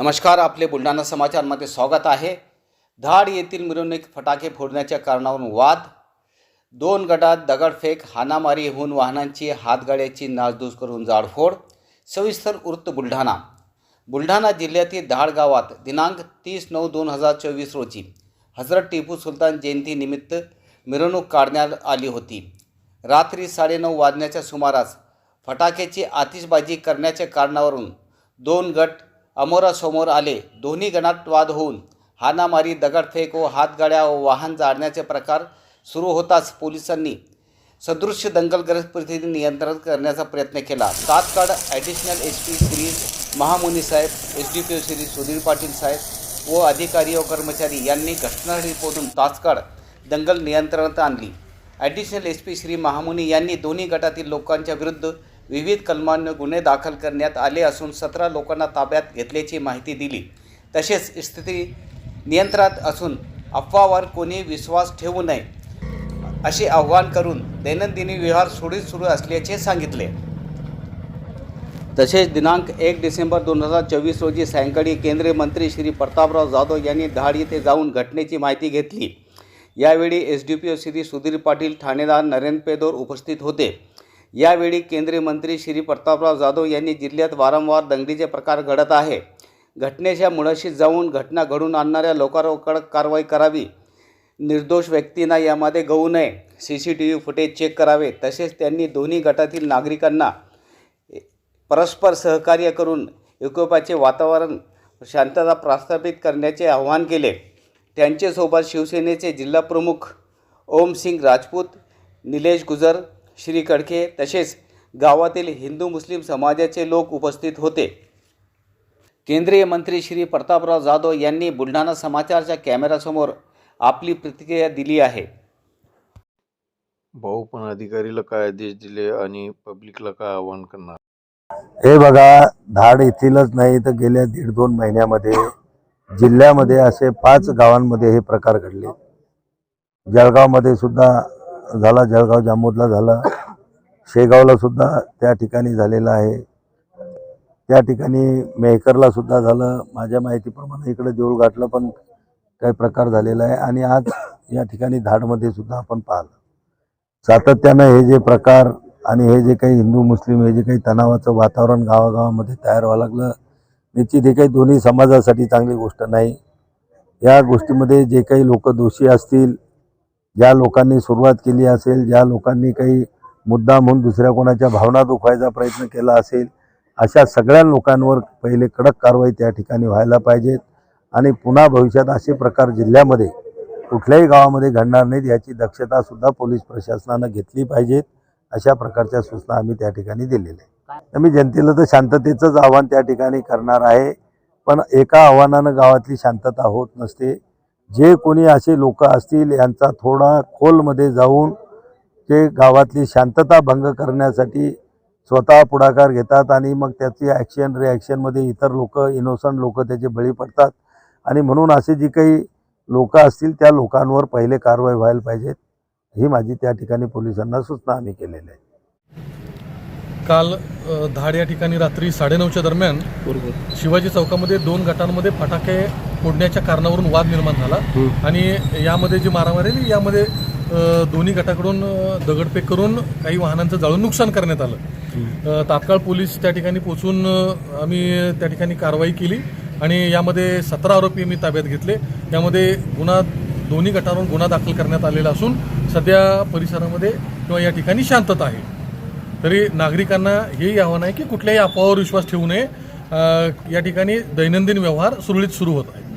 नमस्कार आपले बुलढाणा समाचारमध्ये स्वागत आहे. धाड येथील मिरवणूक फटाके फोडण्याच्या कारणावरून वाद. दोन गटात दगडफेक हाणामारी होऊन वाहनांची हातगाड्याची नासधूस करून जाडफोड. सविस्तर वृत्त बुलढाणा. बुलढाणा जिल्ह्यातील धाड गावात दिनांक तीस नऊ दोन हजार चोवीस रोजी हजरत टिपू सुलतान जयंतीनिमित्त मिरवणूक काढण्यात आली होती. रात्री साडेनऊ वाजण्याच्या सुमारास फटाक्याची आतिषबाजी करण्याच्या कारणावरून दोन गट अमोरासमोर आले. दोन्ही गणात वाद होऊन हाणामारी दगडफेक व हातगाड्या व वाहन जाळण्याचे प्रकार सुरू होताच पोलिसांनी सदृश्य दंगलग्रस्त परिस्थिती नियंत्रण करण्याचा प्रयत्न केला. तात्काळ additional S P Shri Mahamuni saheb S D P O Shri Sudhir Patil saheb व अधिकारी व कर्मचारी यांनी घटनास्थळी पोहोचून तात्काळ दंगल नियंत्रणात आणली. Additional S P Shri Mahamuni यांनी दोन्ही गटातील लोकांच्या विरुद्ध विविध कलमांनी गुन्हे दाखल करण्यात आले असून सतरा लोकांना ताब्यात घेतल्याची माहिती दिली. तसेच स्थिती नियंत्रणात असून अफवावर कोणी विश्वास ठेवू नये असे आवाहन करून दैनंदिनी व्यवहार सुरळीत सुरू असल्याचे सांगितले. तसेच दिनांक एक डिसेंबर दोन हजार चोवीस रोजी सायंकाळी केंद्रीय मंत्री श्री प्रतापराव जाधव यांनी धाड येथे जाऊन घटनेची माहिती घेतली. यावेळी S D P O Shri Sudhir Patil ठाणेदार नरेंद्र पेदोर उपस्थित होते. यावेळी केंद्रीय मंत्री श्री प्रतापराव जाधव यांनी जिल्ह्यात वारंवार दंगलीचे प्रकार घडत आहे. घटनेच्या मुळाशी जाऊन घटना घडून आणणाऱ्या लोकांवर कडक कारवाई करावी. निर्दोष व्यक्तींना यामध्ये गवू नये. C C T V footage check करावे. तसेच त्यांनी दोन्ही गटातील नागरिकांना परस्पर सहकार्य करून एकोपाचे वातावरण शांतता प्रस्थापित करण्याचे आवाहन केले. त्यांच्यासोबत शिवसेनेचे जिल्हाप्रमुख ओमसिंग राजपूत निलेश गुजर श्री कडके तसेच गावातील हिंदू मुस्लिम समाजाचे लोक उपस्थित होते. केंद्रीय मंत्री श्री प्रतापराव जाधव यांनी बुलढाणा समाचारच्या कॅमेऱ्यासमोर आपली प्रतिक्रिया दिली आहे. भाऊ पण अधिकारीला काय आदेश दिले आणि पब्लिकला काय आवाहन करणार? हे बघा धाड येथीलच नाही तर गेल्या दीड दोन महिन्यामध्ये जिल्ह्यामध्ये असे पाच गावांमध्ये हे प्रकार घडले. जळगावमध्ये सुद्धा झाला जळगाव जामोदला झाला. शेगावला सुद्धा त्या ठिकाणी झालेलं आहे. त्या ठिकाणी मेहकरला सुद्धा झालं. माझ्या माहितीप्रमाणे इकडे देऊळघाटला पण काही प्रकार झालेला आहे आणि आज या ठिकाणी धाडमध्ये सुद्धा आपण पाहिलं. सातत्यानं हे जे प्रकार आणि हे जे काही हिंदू मुस्लिम हे जे काही तणावाचं वातावरण गावागावामध्ये तयार व्हावं लागलं निश्चित हे काही दोन्ही समाजासाठी चांगली गोष्ट नाही. या गोष्टीमध्ये जे काही लोक दोषी असतील ज्या लोकांनी सुरुवात केली असेल ज्या लोकांनी काही मुद्दा म्हणून दुसऱ्या कोणाच्या भावना दुखवायचा प्रयत्न केला असेल अशा सगळ्या लोकांवर पहिले कडक कारवाई त्या ठिकाणी व्हायला पाहिजेत. आणि पुन्हा भविष्यात असे प्रकार जिल्ह्यामध्ये कुठल्याही गावामध्ये घडणार नाहीत याची दक्षतासुद्धा पोलीस प्रशासनानं घेतली पाहिजेत. अशा प्रकारच्या सूचना आम्ही त्या ठिकाणी दिलेल्या आहेत. आम्ही जनतेला तर शांततेचंच आव्हान त्या ठिकाणी करणार आहे पण एका आव्हानानं गावातली शांतता होत नसते. जे कोणी असे लोक असतील यांचा थोडा खोलमध्ये जाऊन ते गावातली शांतता भंग करण्यासाठी स्वतः पुढाकार घेतात आणि मग त्याची ॲक्शन रिॲक्शनमध्ये इतर लोक इनोसंट लोक त्याचे बळी पडतात. आणि म्हणून असे जी काही लोक असतील त्या लोकांवर पहिले कारवाई व्हायला पाहिजेत ही माझी त्या ठिकाणी पोलिसांना सूचना आम्ही केलेल्या आहे. काल धाड या ठिकाणी रात्री साडेनऊच्या दरम्यान शिवाजी चौकामध्ये दोन गटांमध्ये फटाके फोडण्याच्या कारणावरून वाद निर्माण झाला. आणि यामध्ये जी मारामारी यामध्ये दोन्ही गटाकडून दगडफेक करून काही वाहनांचं जाळून नुकसान करण्यात आलं. तात्काळ पोलीस त्या ठिकाणी पोचून आम्ही त्या ठिकाणी कारवाई केली आणि यामध्ये सतरा आरोपी मी ताब्यात घेतले. यामध्ये गुन्हा दोन्ही गटांवरून गुन्हा दाखल करण्यात आलेला असून सध्या परिसरामध्ये किंवा या ठिकाणी शांतता आहे. तरी नागरिकांना हेही आव्हान आहे की कुठल्याही अफवावर विश्वास ठेवू नये. या ठिकाणी दैनंदिन व्यवहार सुरळीत सुरू होत आहे